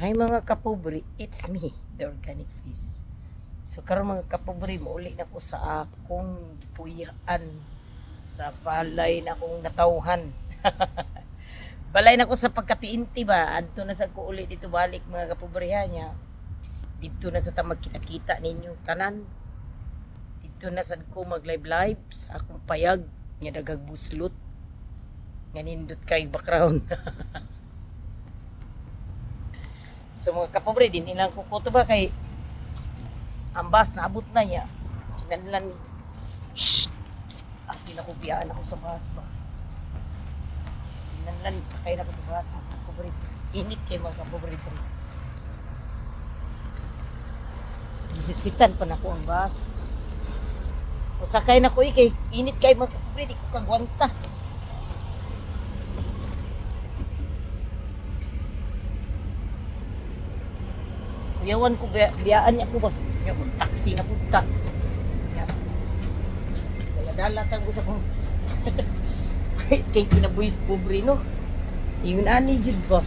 Hi mga kapobre, it's me, the Organic Fish. So karon mga kapobre, mauli na ko sa akong puyan sa balay na akong natauhan. balay na ko sa pagkatiinti ba, adto na sa ko uli dito balik mga kapobreha niya. Dito na sa ta magkita-kita ninyo tanan. Dito na sa ko mag live live sa akong payag nga dagag buslot. Nga nindot kay background. So mga kapobre, din nilang kukuto ba kay ambas naabot na niya. Nanlan Shh! Ah, pinakubiyaan ako sa bus ba. Nanlan sakay na ako sa bus mga kapobre. Init kay mga kapobre. Gisitsitan pa na ko ang bus. O sakay na ko eh, kay init kay mga kapobre, di ko kagwanta. Kuyawan ko, biya, biyaan niya ko ba? Ko, taxi na punta. Dala-dala tang sa kong... Kay kinabuhis pobre, no? Yung ani, jud ba?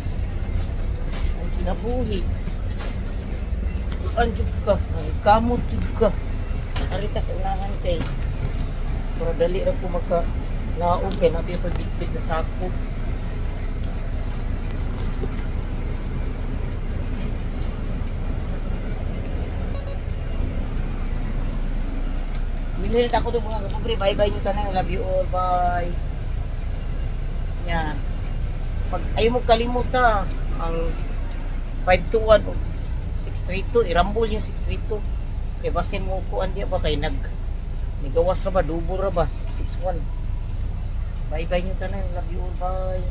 Ang kinabuhi. Ang jud ka. Ang kamot jud ka. Arita sa unahan kay. Para dali ra ko maka laog kay nabi pagbitbit na sako. Minilit ako doon mga kapobre. Bye-bye nyo tanang. Love you all. Bye. Yan. Pag ayaw mo kalimutan ang 521 o 632. Irambol yung 632. Kaya basin mo ko andi ba kay nag Nigawas ra ba? Dubo ra ba? 661. Bye-bye nyo tanang. Love you all. Bye.